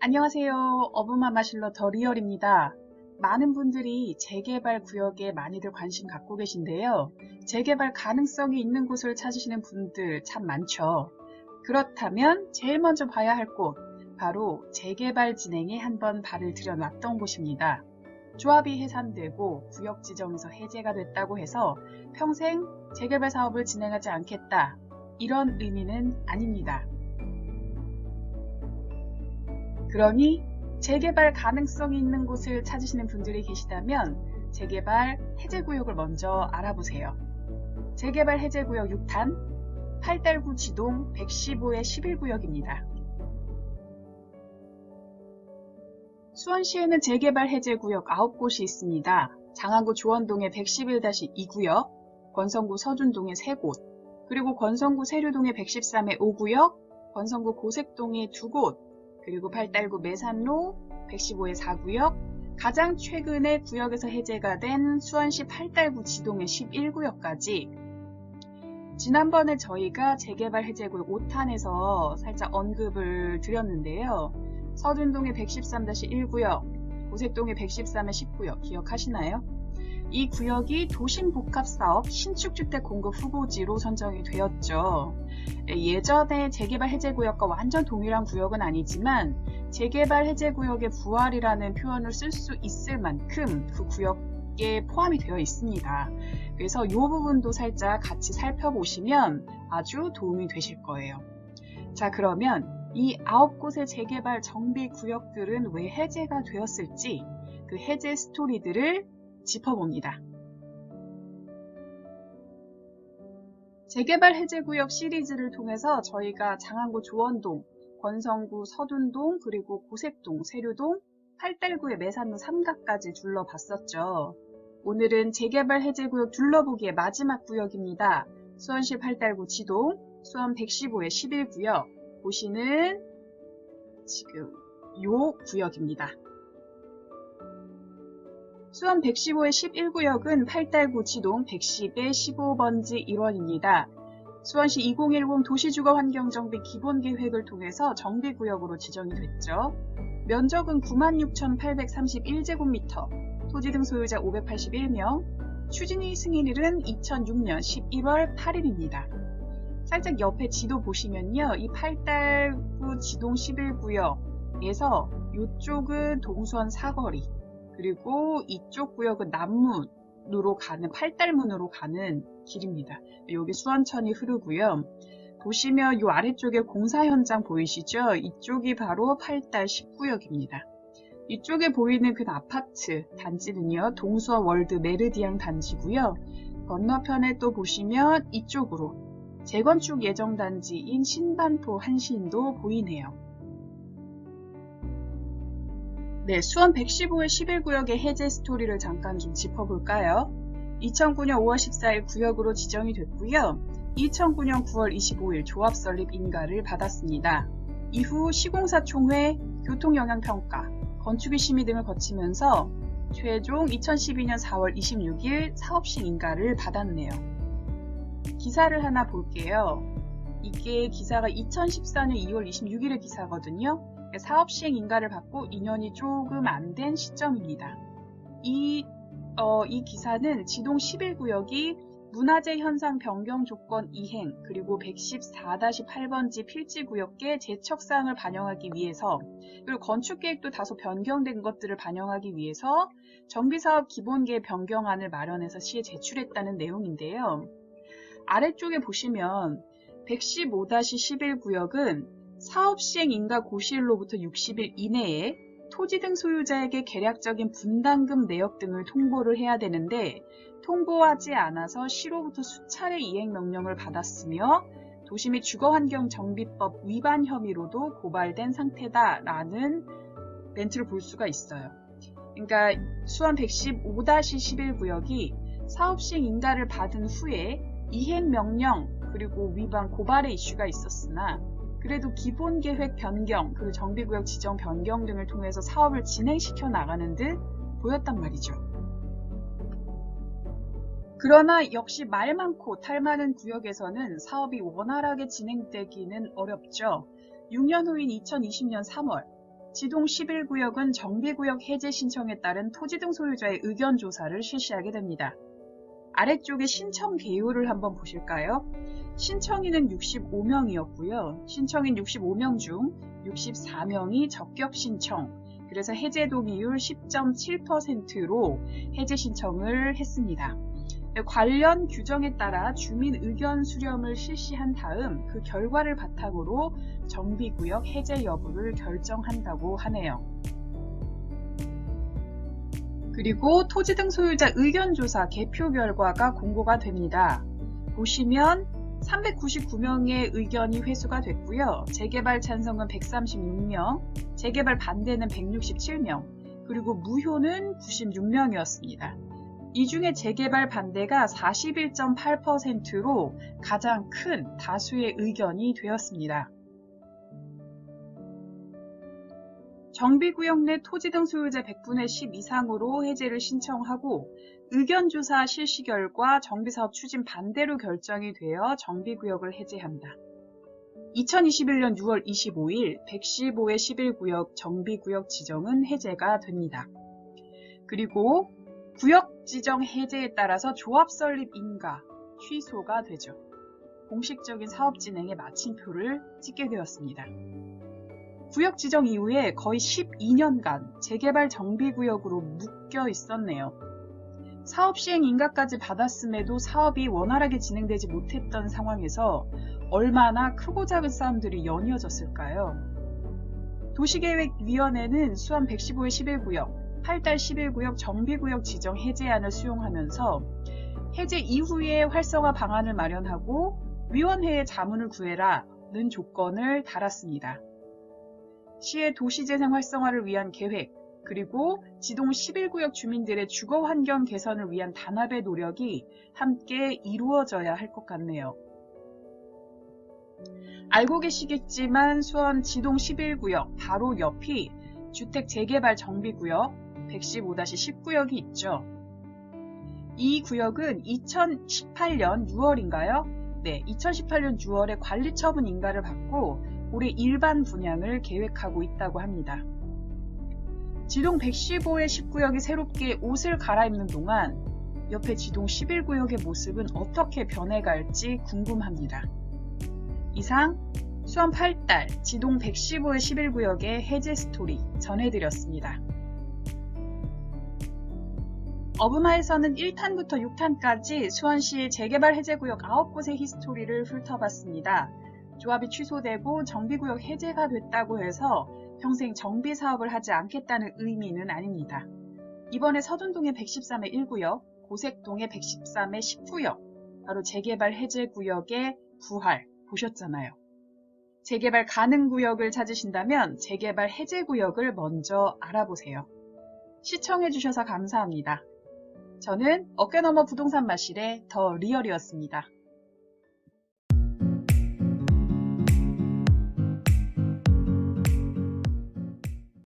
안녕하세요. 어부마마실러 더리얼입니다. 많은 분들이 재개발 구역에 많이들 관심 갖고 계신데요. 재개발 가능성이 있는 곳을 찾으시는 분들 참 많죠. 그렇다면 제일 먼저 봐야 할 곳, 바로 재개발 진행에 한번 발을 들여놨던 곳입니다. 조합이 해산되고 구역 지정에서 해제가 됐다고 해서 평생 재개발 사업을 진행하지 않겠다. 이런 의미는 아닙니다. 그러니 재개발 가능성이 있는 곳을 찾으시는 분들이 계시다면 재개발 해제구역을 먼저 알아보세요. 재개발 해제구역 6탄, 팔달구 지동 115의 11구역입니다. 수원시에는 재개발 해제구역 9곳이 있습니다. 장안구 조원동의 111-2구역, 권성구 서준동의 3곳, 그리고 권성구 세류동의 113의 5구역, 권성구 고색동의 2곳, 그리고 팔달구 매산로 115의 4구역, 가장 최근에 구역에서 해제가 된 수원시 팔달구 지동의 11구역까지 지난번에 저희가 재개발 해제구역 5탄에서 살짝 언급을 드렸는데요. 서준동의 113-1구역, 고색동의 113의 10구역 기억하시나요? 이 구역이 도심복합사업 신축주택 공급 후보지로 선정이 되었죠. 예전에 재개발 해제구역과 완전 동일한 구역은 아니지만 재개발 해제구역의 부활이라는 표현을 쓸 수 있을 만큼 그 구역에 포함이 되어 있습니다. 그래서 이 부분도 살짝 같이 살펴보시면 아주 도움이 되실 거예요. 자 그러면 이 아홉 곳의 재개발 정비 구역들은 왜 해제가 되었을지 그 해제 스토리들을 짚어봅니다. 재개발 해제구역 시리즈를 통해서 저희가 장안구 조원동, 권성구 서둔동, 그리고 고색동, 세류동, 팔달구의 매산로 삼각까지 둘러봤었죠. 오늘은 재개발 해제구역 둘러보기의 마지막 구역입니다. 수원시 팔달구 지동, 수원 115의 11구역, 보시는 지금 요 구역입니다. 수원 115의 11구역은 팔달구 지동 110의 15번지 1원입니다. 수원시 2010 도시주거환경정비 기본계획을 통해서 정비구역으로 지정이 됐죠. 면적은 96,831제곱미터, 토지 등 소유자 581명, 추진위 승인일은 2006년 11월 8일입니다. 살짝 옆에 지도 보시면요. 이 팔달구 지동 11구역에서 이쪽은 동수원 사거리, 그리고 이쪽 구역은 남문으로 가는 팔달문으로 가는 길입니다. 여기 수원천이 흐르고요. 보시면 이 아래쪽에 공사 현장 보이시죠? 이쪽이 바로 팔달 10구역입니다. 이쪽에 보이는 그 아파트 단지는요. 동수원 월드 메르디앙 단지고요. 건너편에 또 보시면 이쪽으로 재건축 예정 단지인 신반포 한신도 보이네요. 네, 수원 115의 11구역의 해제 스토리를 잠깐 좀 짚어볼까요? 2009년 5월 14일 구역으로 지정이 됐고요. 2009년 9월 25일 조합 설립 인가를 받았습니다. 이후 시공사 총회, 교통 영향 평가, 건축의 심의 등을 거치면서 최종 2012년 4월 26일 사업시 인가를 받았네요. 기사를 하나 볼게요. 이게 기사가 2014년 2월 26일의 기사거든요. 사업 시행 인가를 받고 2년이 조금 안 된 시점입니다. 이, 어, 이 기사는 지동 11구역이 문화재 현상 변경 조건 이행 그리고 114-8번지 필지 구역계 재척사항을 반영하기 위해서 그리고 건축 계획도 다소 변경된 것들을 반영하기 위해서 정비사업 기본계획 변경안을 마련해서 시에 제출했다는 내용인데요. 아래쪽에 보시면 115-11 구역은 사업 시행 인가 고시일로부터 60일 이내에 토지 등 소유자에게 계략적인 분담금 내역 등을 통보를 해야 되는데 통보하지 않아서 시로부터 수차례 이행 명령을 받았으며 도시 및 주거환경정비법 위반 혐의로도 고발된 상태다라는 멘트를 볼 수가 있어요. 그러니까 수원 115-11 구역이 사업 시행 인가를 받은 후에 이행 명령 그리고 위반 고발의 이슈가 있었으나 그래도 기본 계획 변경, 그리고 정비구역 지정 변경 등을 통해서 사업을 진행시켜 나가는 듯 보였단 말이죠. 그러나 역시 말 많고 탈 많은 구역에서는 사업이 원활하게 진행되기는 어렵죠. 6년 후인 2020년 3월, 지동 11구역은 정비구역 해제 신청에 따른 토지 등 소유자의 의견 조사를 실시하게 됩니다. 아래쪽에 신청 개요를 한번 보실까요? 신청인은 65명이었고요. 신청인 65명 중 64명이 적격 신청, 그래서 해제 동의율 10.7%로 해제 신청을 했습니다. 관련 규정에 따라 주민 의견 수렴을 실시한 다음 그 결과를 바탕으로 정비구역 해제 여부를 결정한다고 하네요. 그리고 토지 등 소유자 의견 조사 개표 결과가 공고가 됩니다. 보시면 399명의 의견이 회수가 됐고요. 재개발 찬성은 136명, 재개발 반대는 167명, 그리고 무효는 96명이었습니다. 이 중에 재개발 반대가 41.8%로 가장 큰 다수의 의견이 되었습니다. 정비구역 내 토지 등 소유자 100분의 10 이상으로 해제를 신청하고 의견조사 실시 결과 정비사업 추진 반대로 결정이 되어 정비구역을 해제한다. 2021년 6월 25일 115의 11구역 정비구역 지정은 해제가 됩니다. 그리고 구역 지정 해제에 따라서 조합 설립 인가 취소가 되죠. 공식적인 사업 진행에 마침표를 찍게 되었습니다. 구역 지정 이후에 거의 12년간 재개발 정비구역으로 묶여 있었네요. 사업 시행 인가까지 받았음에도 사업이 원활하게 진행되지 못했던 상황에서 얼마나 크고 작은 싸움들이 연이어졌을까요? 도시계획위원회는 수원 115의 11구역, 8달 11구역 정비구역 지정 해제안을 수용하면서 해제 이후에 활성화 방안을 마련하고 위원회에 자문을 구해라는 조건을 달았습니다. 시의 도시재생 활성화를 위한 계획, 그리고 지동 11구역 주민들의 주거 환경 개선을 위한 단합의 노력이 함께 이루어져야 할 것 같네요. 알고 계시겠지만 수원 지동 11구역 바로 옆이 주택 재개발 정비구역 115-19구역이 있죠. 이 구역은 2018년 6월인가요? 네, 2018년 6월에 관리처분 인가를 받고 올해 일반 분양을 계획하고 있다고 합니다. 지동 115의 19구역이 새롭게 옷을 갈아입는 동안 옆에 지동 11구역의 모습은 어떻게 변해갈지 궁금합니다. 이상 수원 8달 지동 115의 11구역의 해제 스토리 전해드렸습니다. 어부마에서는 1탄부터 6탄까지 수원시 재개발 해제구역 9곳의 히스토리를 훑어봤습니다. 조합이 취소되고 정비구역 해제가 됐다고 해서 평생 정비 사업을 하지 않겠다는 의미는 아닙니다. 이번에 서둔동의 113의 1구역, 고색동의 113의 10구역, 바로 재개발 해제 구역의 부활 보셨잖아요. 재개발 가능 구역을 찾으신다면 재개발 해제 구역을 먼저 알아보세요. 시청해 주셔서 감사합니다. 저는 어깨너머 부동산 마실의 더 리얼이었습니다.